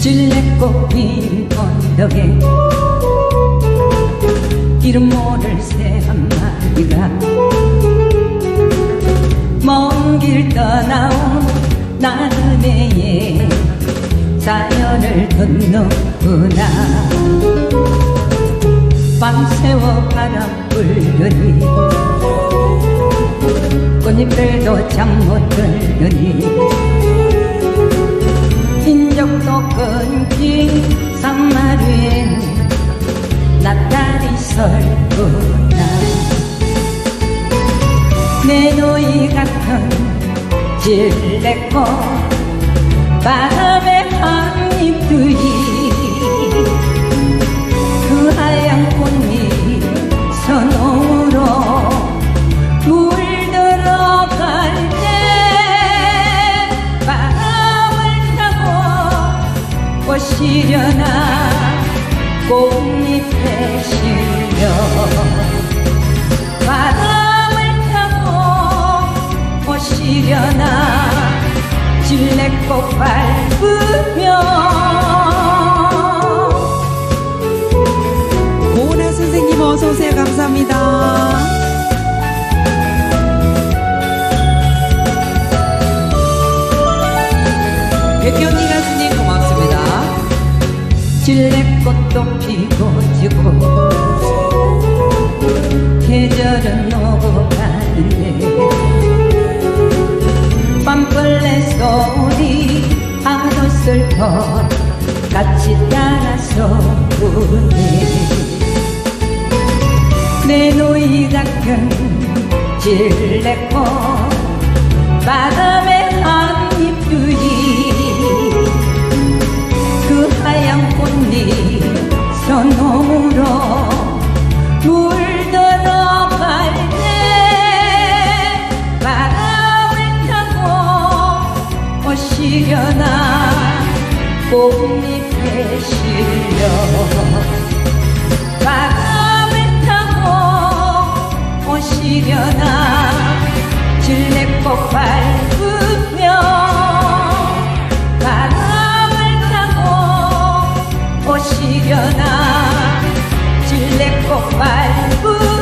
긴 언덕에 이름 모를 새 한 마리가 먼 길 떠나온 나그네의 사연을 듣는구나 밤새워 바람 불더니 꽃잎들도 잠 못 들더니 내 노이 같은 질레꽃. 바람에 한잎들이 그 하얀 꽃잎 선으로 물들어갈 때 바람을 타고 꽃이려나 꽃잎에 실려 꽃이려나 질레꽃 밟으며 고은아 선생님 어서 오세요. 감사합니다. 언니 가수님 고맙습니다. 질레꽃도 피고 지고 계절은 오고 벌레 소리 하루 슬퍼 같이 따라서 부네. 내 노이 같은 질레꽃 바람에 오시려나? 꽃잎에 실려. 바람을 타고 오시려나? 질레꽃 밟으며 바람을 타고 오시려나? 질레꽃 밟으며